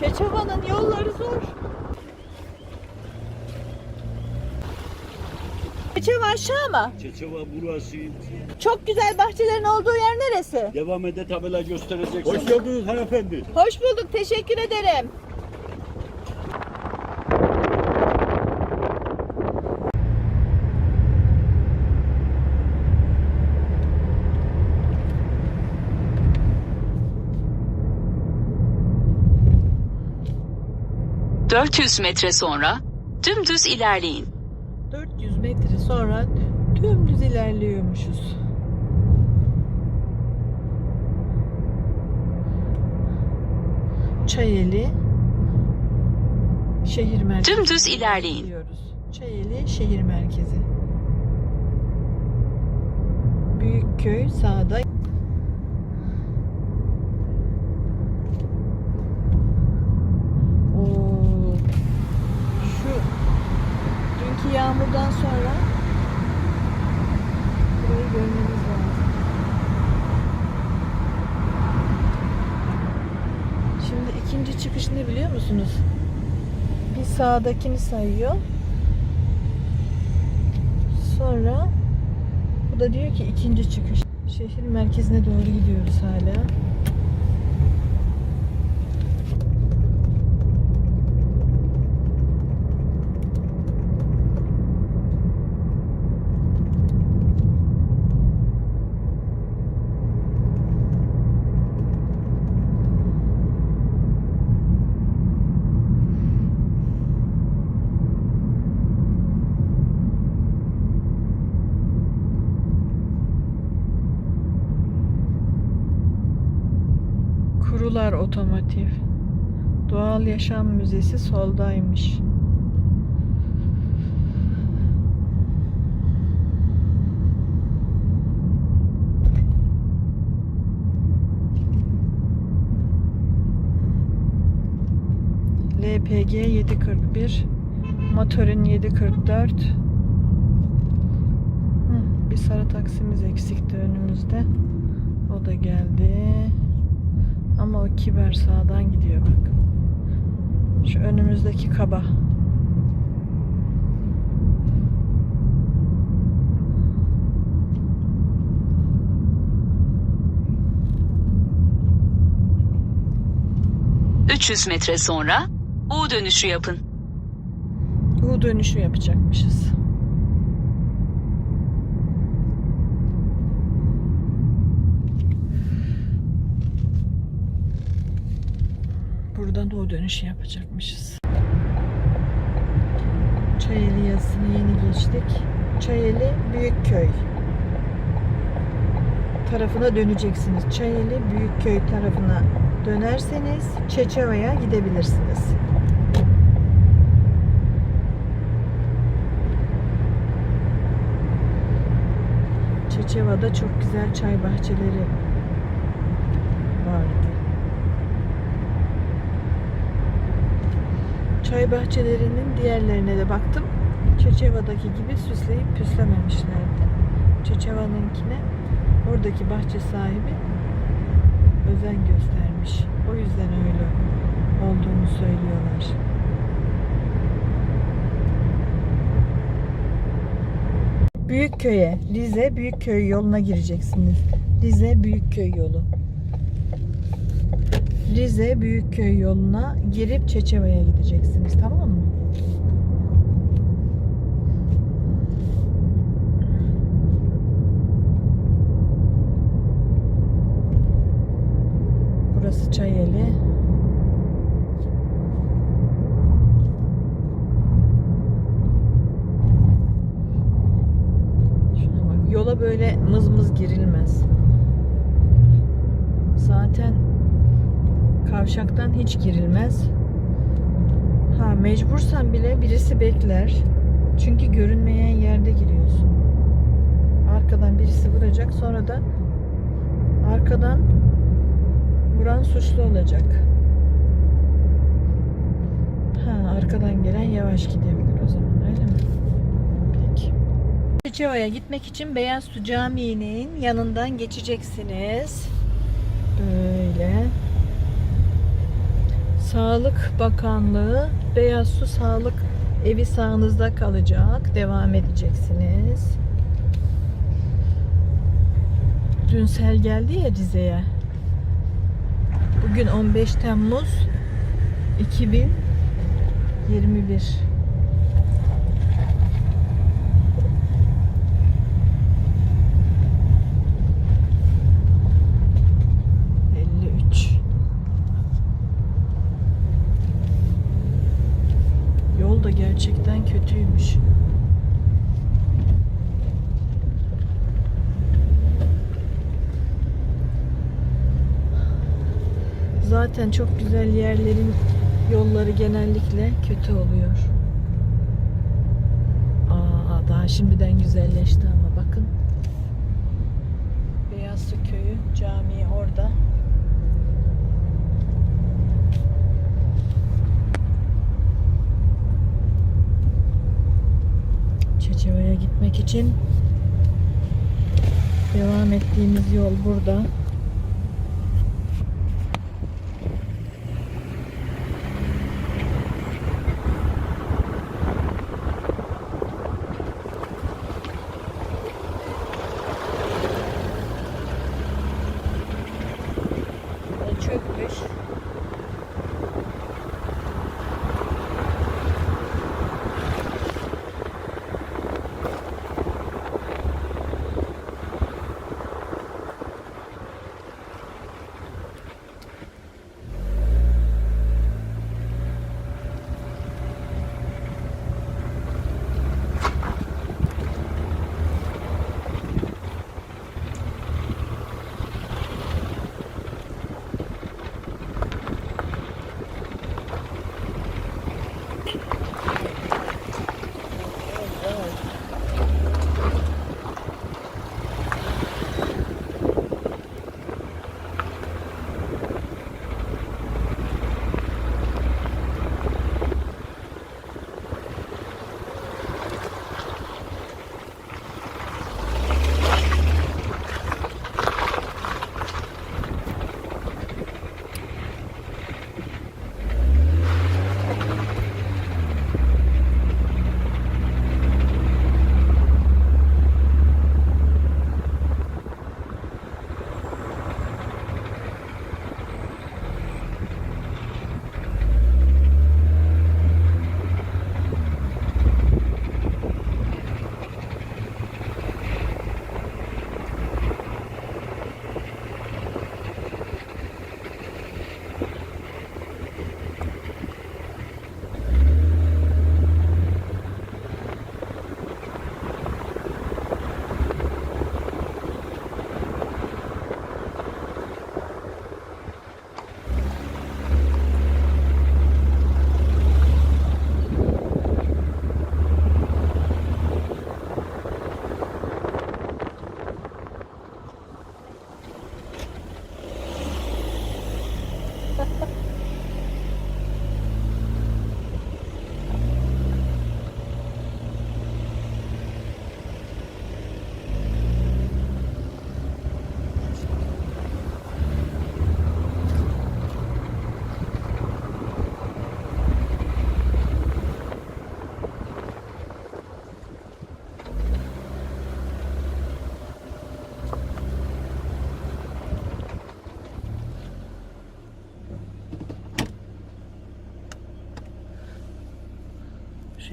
Çeçeva'nın yolları zor. Çeçeva aşağı mı? Çeçeva burası. Çok güzel bahçelerin olduğu yer neresi? Devam ede tabela gösterecek. Hoş geldiniz hanımefendi. Hoş bulduk, teşekkür ederim. 400 metre sonra dümdüz ilerleyin. 400 metre sonra dümdüz ilerliyormuşuz. Çayeli şehir merkezi. Dümdüz ilerleyin. Gidiyoruz. Çayeli şehir merkezi. Büyükköy sağda. Oo. Şu dünkü yağmurdan sonra burayı görmemiz lazım. Şimdi ikinci çıkış ne biliyor musunuz? Bir sağdakini sayıyor. Sonra bu da diyor ki ikinci çıkış. Şehir merkezine doğru gidiyoruz hala. Kurular Otomotiv. Doğal Yaşam Müzesi soldaymış. LPG 741 Motorun 744 Hı, Bir sarı taksimiz eksikti önümüzde. O da geldi. O kiber sağdan gidiyor bak. Şu önümüzdeki kaba. Hı. 300 metre sonra U dönüşü yapın. U dönüşü yapacakmışız. U dönüşü yapacakmışız. Çayeli yazısını yeni geçtik. Çayeli Büyükköy tarafına döneceksiniz. Çayeli Büyükköy tarafına dönerseniz Çeçeva'ya gidebilirsiniz. Çeçeva'da çok güzel çay bahçeleri Çay bahçelerinin diğerlerine de baktım. Çeçeva'daki gibi süsleyip püslememişlerdi. Çeçeva'nınkine oradaki bahçe sahibi özen göstermiş. O yüzden öyle olduğunu söylüyorlar. Büyükköy'e, Rize Büyükköy yoluna gireceksiniz. Rize Büyükköy yolu. Rize Büyükköy yoluna girip Çeçeva'ya gideceksiniz. Tamam mı? Burası Çayeli. Şuna bak. Yola böyle mız mız girilmez. Zaten kavşaktan hiç girilmez. Ha mecbursan bile birisi bekler. Çünkü görünmeyen yerde giriyorsun. Arkadan birisi vuracak sonra da arkadan vuran suçlu olacak. Ha arkadan gelen yavaş gidebilir o zaman öyle mi? Peki. Çeçeva'ya gitmek için Beyaz Su Camii'nin yanından geçeceksiniz. Böyle. Sağlık Bakanlığı Beyaz Su Sağlık Evi sağınızda kalacak. Devam edeceksiniz. Dün sel geldi ya Rize'ye. Bugün 15 Temmuz 2021. Elli üç. Yol da gerçekten kötüymüş. Zaten çok güzel yerlerin yolları genellikle kötü oluyor. Aa, daha şimdiden güzelleşti ama bakın. Beyazsu Köyü camii orada. Çeçeva'ya gitmek için devam ettiğimiz yol burada.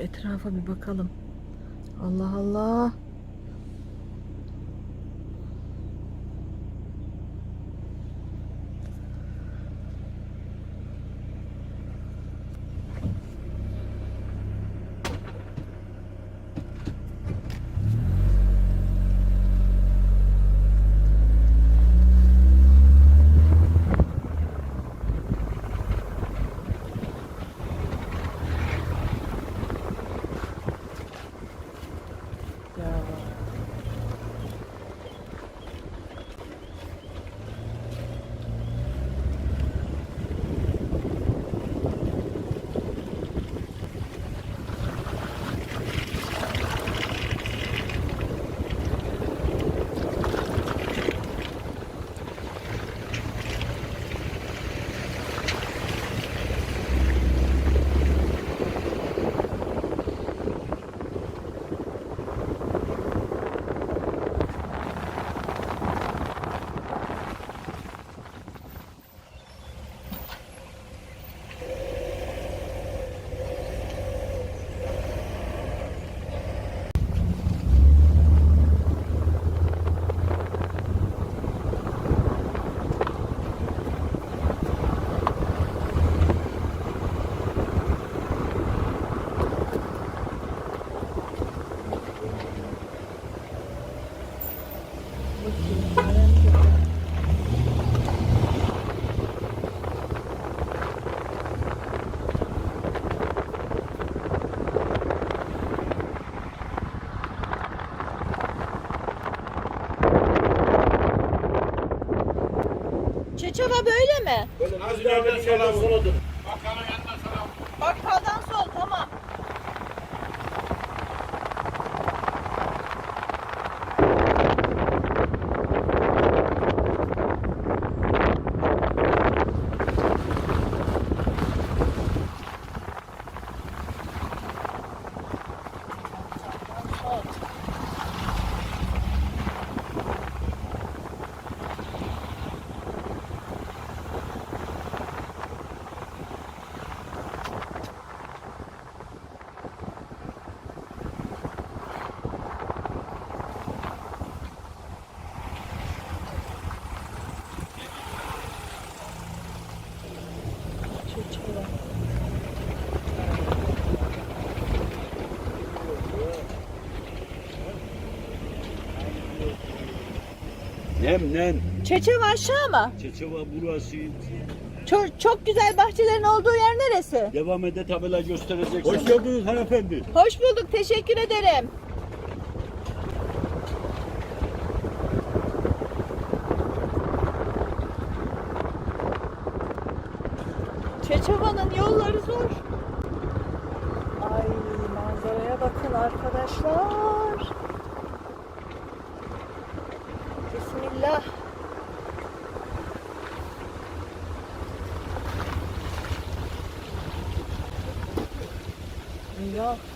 Etrafa bir bakalım. Allah Allah. Ya Çeçova böyle mi? Az ileride soldan sola dön. Bak sağdan sol tamam. Çeçova. Nem nem. Çeçova aşağı mı? Çeçeva burası. Çok, çok güzel bahçelerin olduğu yer neresi? Devam ede tabela gösterecek. Hoş geldiniz hanımefendi. Hoş bulduk. Teşekkür ederim. Çeçova'nın yolları zor. Ay manzaraya bakın arkadaşlar. Bismillah. Ya.